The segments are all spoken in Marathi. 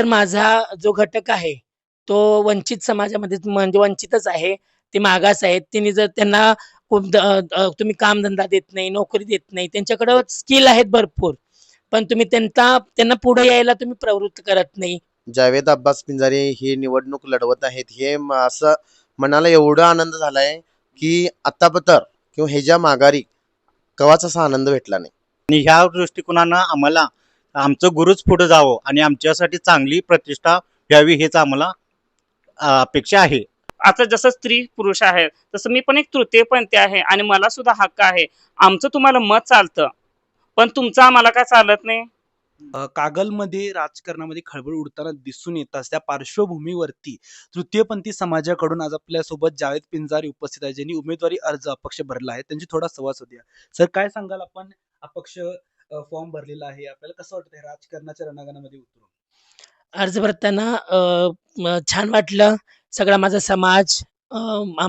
तर माझा जो घटक आहे तो वंचित समाजामध्ये म्हणजे वंचितच आहे. ते मागास आहेत. त्यांनी जर त्यांना खूप तुम्ही कामधंदा देत नाही नोकरी देत नाही त्यांच्याकडं स्किल आहेत भरपूर. पण तुम्ही त्यांना त्यांना पुढे यायला तुम्ही प्रवृत्त करत नाही. जावेद अब्बास पिंजारे ही निवडणूक लढवत आहेत. हे असं मनाला एवढा आनंद झालाय की आतापतर किंवा ह्याच्या माघारी कवाच असा आनंद भेटला नाही. आणि ह्या दृष्टिकोनानं आम्हाला आमचं गुरुच पुढे जावं आणि आमच्यासाठी चांगली प्रतिष्ठा व्हावी हेच आम्हाला अपेक्षा आहे. आता जसं स्त्री पुरुष आहे तसं मी पण एक तृतीयपंथी आहे आणि मला सुद्धा हक्क आहे. आमचं तुम्हाला मत चालतं पण तुमचं आम्हाला काय चालत नाही? कागलमध्ये राजकारणामध्ये खळबळ उडताना दिसून येताच त्या पार्श्वभूमीवरती तृतीयपंथी समाजाकडून आज आपल्यासोबत जावेद पिंजारी उपस्थित आहे ज्यांनी उमेदवारी अर्ज अपक्ष भरला आहे. त्यांची थोडा संवाद होत्या सर काय सांगाल आपण? अपक्ष फॉर्म भरलेला आहे. आपल्याला कसं वाटतं हे राजकारणाच्या रणांगणामध्ये उतरून? अर्ज भरताना छान वाटलं. सगळा माझा समाज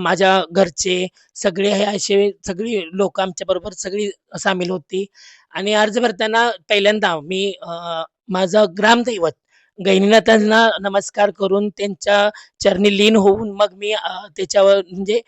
माझ्या घरचे सगळे हे असे सगळी लोक आमच्या बरोबर सगळी सामील होती. आणि अर्ज भरताना पहिल्यांदा मी अ, माझं ग्रामदैवत गैनीनाथांना नमस्कार करून त्यांच्या चरणी लीन होऊन मग मी त्याच्यावर म्हणजे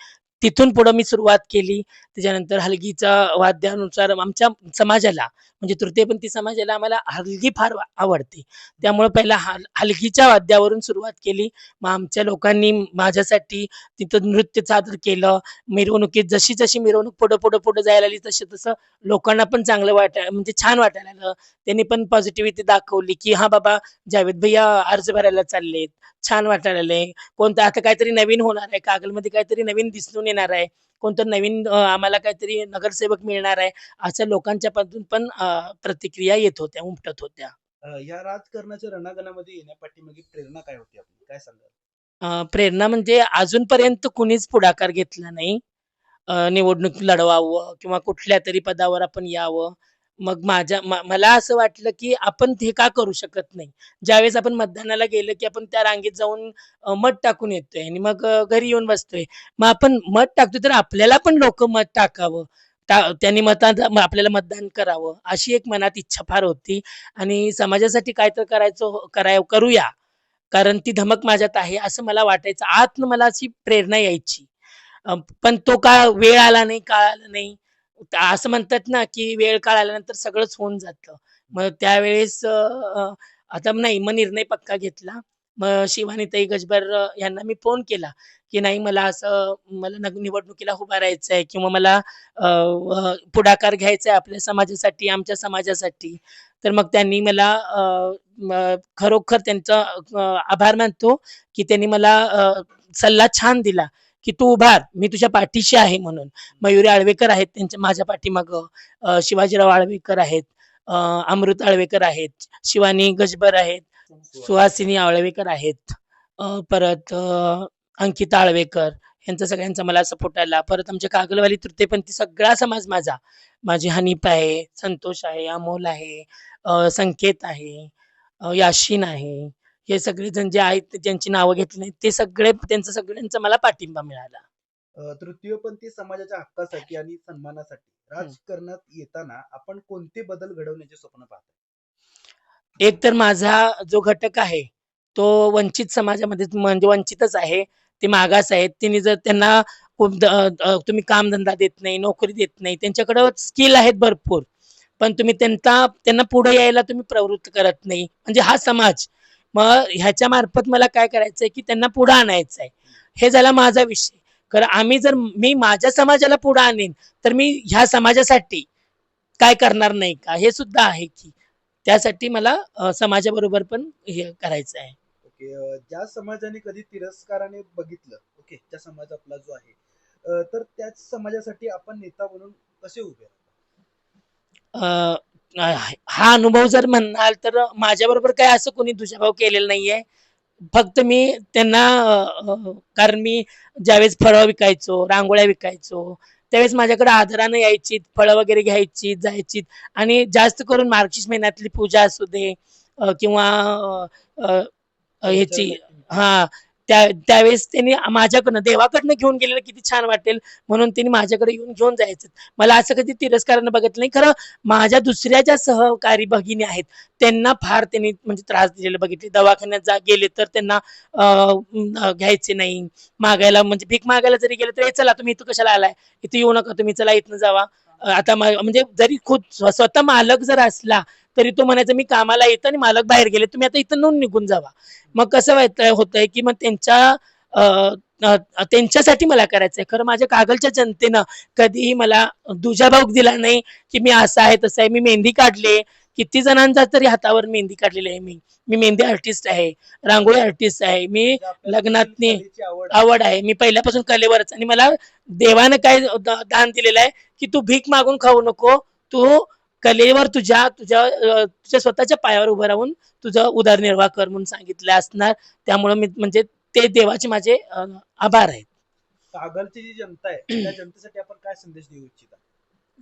तिथून पुढं मी सुरुवात केली. त्याच्यानंतर हलगीचा वाद्यानुसार आमच्या समाजाला म्हणजे तृतीयपंथी समाजाला आम्हाला हलगी फार आवडते. त्यामुळे पहिला हल हलगीच्या वाद्यावरून सुरुवात केली. मग आमच्या लोकांनी माझ्यासाठी तिथं नृत्य सादर केलं. मिरवणुकीत जशी जशी मिरवणूक पुढं पुढं पुढं जायला लागली तसं तसं लोकांना पण चांगलं वाटाय म्हणजे छान वाटायला लागलं. त्यांनी पण पॉझिटिव्हिटी दाखवली की हा बाबा जावेद भैया अर्ज भरायला चाललेत. छान वाटायला लागले कोणतं आता काहीतरी नवीन होणार आहे. कागलमध्ये काहीतरी नवीन दिसून येणार आहे. कोणतं नवीन आम्हाला काहीतरी नगरसेवक मिळणार आहे. असं लोकांच्या पासून पण प्रतिक्रिया येत होत्या उमटत होत्या. या राजकारणाच्या रणांगणामध्ये येण्यापाठीमागे प्रेरणा काय होती आपली? काय सांगाल? प्रेरणा म्हणजे अजूनपर्यंत कुणीच पुढाकार घेतला नाही. निवडणूक लढवावं किंवा कुठल्या तरी पदावर आपण यावं. मग माझ्या मला असं वाटलं की आपण ते का करू शकत नाही? ज्यावेळेस आपण मतदानाला गेलं की आपण त्या रांगेत जाऊन मत टाकून येतोय आणि मग घरी येऊन बसतोय. मग आपण मत टाकतोय तर आपल्याला पण लोक मत टाकावं. त्यांनी मतात आपल्याला मतदान करावं अशी एक मनात इच्छा फार होती. आणि समाजासाठी काय तर करायचं कराय करूया. कारण ती धमक माझ्यात आहे असं मला वाटायचं. आतनं मला अशी प्रेरणा यायची. पण तो का वेळ आला नाही काळ आला नाही. असं म्हणतात ना की वेळ काळ आल्यानंतर सगळंच होऊन जातं. मग त्यावेळेस आता नाही मग निर्णय पक्का घेतला. मग शिवानीताई गजबर यांना मी फोन केला की नाही मला असं मला नग- निवडणुकीला उभा राहायचं आहे किंवा मला पुढाकार घ्यायचा आहे आपल्या समाजासाठी आमच्या समाजासाठी. तर मग त्यांनी मला खरोखर त्यांचा आभार मानतो की त्यांनी मला सल्ला छान दिला. की तू उभार मी तुझ्या पाठीशी आहे म्हणून. मयुरी आळवेकर आहेत त्यांच्या माझ्या पाठीमाग. शिवाजीराव आळवेकर आहेत अमृत आळवेकर आहेत शिवानी गजबर आहेत सुहासिनी आळवेकर आहेत परत अंकिता आळवेकर. यांचा सगळ्यांचा मला सपोर्ट आला. परत आमच्या कागलवाली तृतीयपंथी सगळा समाज माझा. माझी हनीफ आहे संतोष आहे अमोल आहे संकेत आहे याशीन आहे. हे सगळे जण जे आहेत ज्यांची नावं घेतली नाहीत ते सगळे त्यांचा सगळ्यांचा मला पाठिंबा मिळाला. तृतीयपंथी समाजाच्या हक्कासाठी आणि सन्मानासाठी. राजकारणात येताना आपण कोणते बदल घडवण्याचे स्वप्न पाहता? एक तर माझा जो घटक आहे तो वंचित समाजामध्ये म्हणजे वंचितच आहे ते मागास आहेत. त्यांनी जर त्यांना तुम्ही कामधंदा देत नाही नोकरी देत नाही त्यांच्याकडं स्किल आहेत भरपूर. पण तुम्ही त्यांना त्यांना पुढे यायला तुम्ही प्रवृत्त करत नाही. म्हणजे हा समाज मग ह्याच्या मार्फत मला काय करायचंय की त्यांना पुढे आणायचं आहे हे झाला माझा विषय. कारण आम्ही जर मी माझ्या समाजाला पुढे आणेन तर मी ह्या समाजासाठी काय करणार नाही का? हे सुद्धा आहे की. त्यासाठी मला समाजाबरोबर पण हे करायचं आहे. ओके ज्या समाजाने कधी तिरस्काराने बघितलं ओके त्या समाज आपला जो आहे तर त्याच समाजासाठी आपण नेता म्हणून कसे उभे हा अनुभव जर म्हणाल तर माझ्याबरोबर काय असं कोणी दुजाभाव केलेलं नाहीये. फक्त मी त्यांना कारण मी ज्यावेळेस फळं विकायचो रांगोळ्या विकायचो त्यावेळेस माझ्याकडे आदरानं यायची फळं वगैरे घ्यायची जायची आणि जास्त करून मार्गशीर्ष महिन्यातली पूजा असू दे किंवा ह्याची हा त्या त्यावेळेस त्यांनी माझ्याकडनं देवाकडनं घेऊन गेलेलं किती छान वाटेल म्हणून त्यांनी माझ्याकडे येऊन घेऊन जायचं. मला असं कधी तिरस्कारानं बघितलं नाही. खरं माझ्या दुसऱ्या ज्या सहकारी भगिनी आहेत त्यांना फार त्यांनी म्हणजे त्रास दिलेला बघितले. दवाखान्यात जा गेले तर त्यांना घ्यायचे नाही. मागायला म्हणजे भीक मागायला जरी गेले तर चला तुम्ही इथं कशाला आलाय? इथे येऊ नका तुम्ही चला इथनं जावा. आता मा- म्हणजे जरी खुद स्वतः मालक जर असला तरी तो म्हणायचा मी कामाला येतो आणि मालक बाहेर गेले तुम्ही आता इथं नोंद निघून जावा. मग कसं व्हायचं होतंय की मग त्यांच्या त्यांच्यासाठी मला करायचंय. खरं माझ्या कागलच्या जनतेनं कधीही मला दुजाभाव दिला नाही की मी असा आहे तसं आहे मी मेहंदी काढले किती जणांचा तरी हातावर मेहंदी काढलेली आहे मी. मी मेहंदी आर्टिस्ट आहे रांगोळी आर्टिस्ट आहे मी म्हणजे कलेची आवड आहे. मी पहिल्यापासून कलेवरच आणि मला देवानं काय दान दिलेलं आहे की तू भीक मागून खाऊ नको. तू कलेवर तुझ्या तुझ्या तुझ्या स्वतःच्या पायावर उभं राहून तुझा उदरनिर्वाह कर म्हणून सांगितलं असणार. त्यामुळे मी म्हणजे ते देवाचे माझे आभार आहेत. कागलची जी जनता आहे त्या जनतेसाठी आपण काय संदेश देऊ इच्छिता?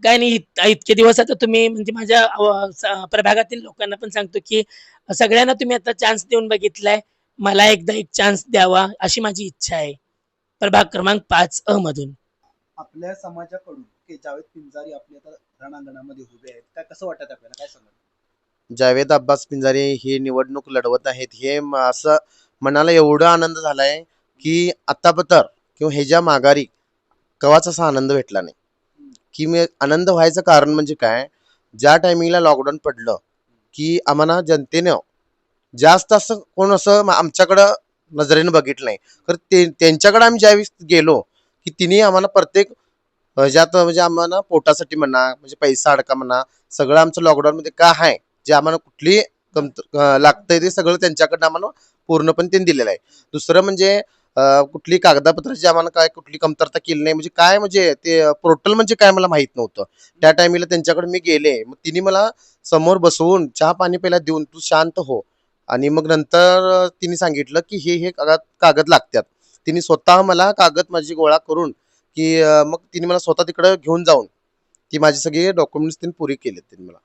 काय नाही इत- इतके दिवस आता तुम्ही म्हणजे माझ्या प्रभागातील लोकांना पण सांगतो की सगळ्यांना तुम्ही आता चान्स देऊन बघितलाय. मला एकदा एक चान्स द्यावा अशी माझी इच्छा आहे. प्रभाग क्रमांक पाच अ मधून. आपल्या समाजाकडून की जावेद पिंजारी आपल्या आता रणांगणामध्ये उभे आहेत काय कसं वाटत आपल्याला? काय सांगाल? जावेद अब्बास पिंजारे ही निवडणूक लढवत आहेत. हे असं मनाला एवढा आनंद झालाय की आतापतर किंवा ह्याच्या माघारी कवाच असा आनंद भेटला नाही. की मी आनंद व्हायचं कारण म्हणजे काय? ज्या टायमिंगला लॉकडाऊन पडलं की आम्हाला जनतेनं जास्त असं कोण असं आमच्याकडं नजरेनं बघितलं नाही. तर ते त्यांच्याकडे आम्ही ज्यावेळेस गेलो की तिने आम्हाला प्रत्येक ज्यात म्हणजे आम्हाला पोटासाठी म्हणा म्हणजे पैसा अडका म्हणा सगळं आमचं लॉकडाऊनमध्ये का आहे? जे आम्हाला कुठली कमत लागतंय ते सगळं त्यांच्याकडनं आम्हाला पूर्णपणे त्यांनी दिलेलं आहे. दुसरं म्हणजे कुठली कागदपत्राची आम्हाला काय कुठली कमतरता केली नाही. म्हणजे काय म्हणजे ते पोर्टल म्हणजे काय मला माहीत नव्हतं. त्या टायमिंगला त्यांच्याकडे मी गेले. मग तिने मला समोर बसवून चहा पाणी पहिला देऊन तू शांत हो. आणि मग नंतर तिने सांगितलं की हे हे कागद कागद लागतात. तिने स्वतः मला कागद माझी गोळा करून की मग तिने मला स्वतः तिकडं घेऊन जाऊन ती माझी सगळी डॉक्युमेंट्स त्यांनी पुरी केले त्यांनी मला.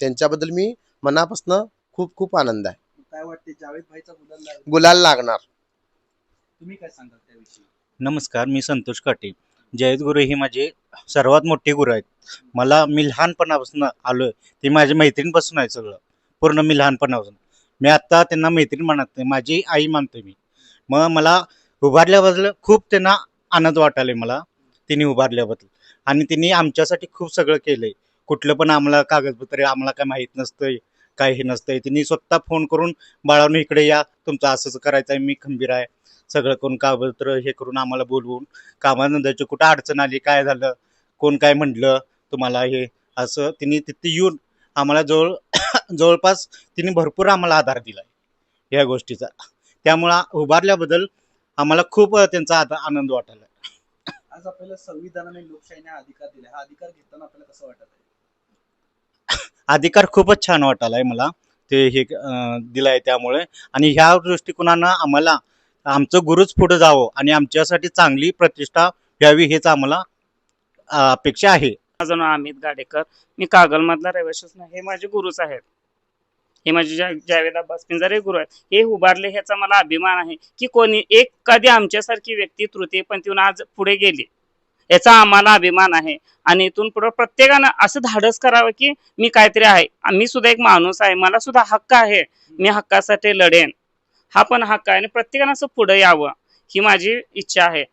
त्यांच्याबद्दल मी मनापासून खूप खूप आनंद आहे. काय वाटते जावेद भाईचा. गुलाल लागणार. तुम्ही काय सांगाल त्याविषयी? नमस्कार मी संतोष काटे. जयद गुरु ही माझे सर्वात मोठे गुरु आहेत. मला मी लहानपणापासून आहे ते माझ्या मैत्रिणीपासून आहे सगळं. पूर्ण मी लहानपणापासून. मी आत्ता त्यांना मैत्रीण म्हणत नाही. माझी आई मानते मी. मग मला उभारल्याबद्दल खूप त्यांना आनंद वाटायला मला. तिने उभारल्याबद्दल. आणि तिने आमच्यासाठी खूप सगळं केलंय. कुठलं पण आम्हाला कागदपत्र आम्हाला काय माहीत नसतंय काय हे नसतंय. तिने स्वतः फोन करून बाळांनो इकडे या. तुमचं असंच करायचं आहे मी खंबीर आहे. सगळं कोण कागदपत्र हे करून आम्हाला बोलवून कामानंदाची कुठं अडचण आली काय झालं कोण काय म्हटलं तुम्हाला हे असं तिने तिथे येऊन आम्हाला जवळ जवळपास तिने भरपूर आम्हाला आधार दिला आहे या गोष्टीचा. त्यामुळं उभारल्याबद्दल आम्हाला खूप त्यांचा आधा- आनंद वाटायला. आज आपल्याला संविधानाने लोकशाहीने अधिकार दिला हा अधिकार घेताना आपल्याला कसं वाटत आहे अधिकार खूपच छान वाटायलाय मला. ते हे दिलाय त्यामुळे. आणि ह्या दृष्टिकोनानं आम्हाला आमचं गुरुच पुढे जावं आणि आमच्यासाठी चांगली प्रतिष्ठा घ्यावी हेच आम्हाला अपेक्षा आहे. माझं नाव अमित गाडेकर. मी कागलमधला रहिवाशीच नाही हे माझे गुरुच आहेत. हे माझे जावेद अब्बास पिंजारे गुरु आहेत. हे उभारले ह्याचा मला अभिमान आहे की कोणी एक कधी आमच्यासारखी व्यक्ती तृतीयपंथीहून आज पुढे गेली. याचा आम्हाला अभिमान आहे. आणि इथून पुढे प्रत्येकानं असं धाडस करावं की मी काहीतरी आहे. मी सुद्धा एक माणूस आहे. मला सुद्धा हक्क आहे. मी हक्कासाठी लढेन. हा पण हक्क आहे. आणि प्रत्येकानं असं पुढे यावं ही माझी इच्छा आहे.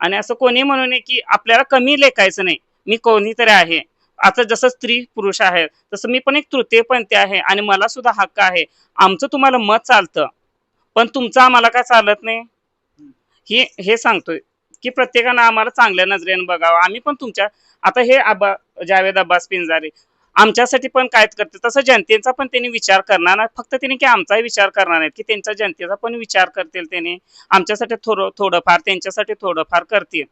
आणि असं कोणी म्हणू नये की आपल्याला कमी लेखायचं नाही. मी कोणीतरी आहे. आता जसं स्त्री पुरुष आहे तसं मी पण एक तृतीयपंथी आहे आणि मला सुद्धा हक्क आहे. आमचं तुम्हाला मत चालतं पण तुमचं आम्हाला काय चालत नाही? हे हे सांगतोय की प्रत्येकानं आम्हाला चांगल्या नजरेने बघावं. आम्ही पण तुमच्या आता हे आबा जावेद अब्बास पिंजारे आमच्यासाठी पण काय करते तसं जनतेचा पण त्यांनी विचार करणार नाही. फक्त त्यांनी की आमचाही विचार करणार नाहीत की त्यांचा जनतेचा पण विचार करतील त्यांनी. आमच्यासाठी थोडं थोडंफार त्यांच्यासाठी थोडंफार करतील.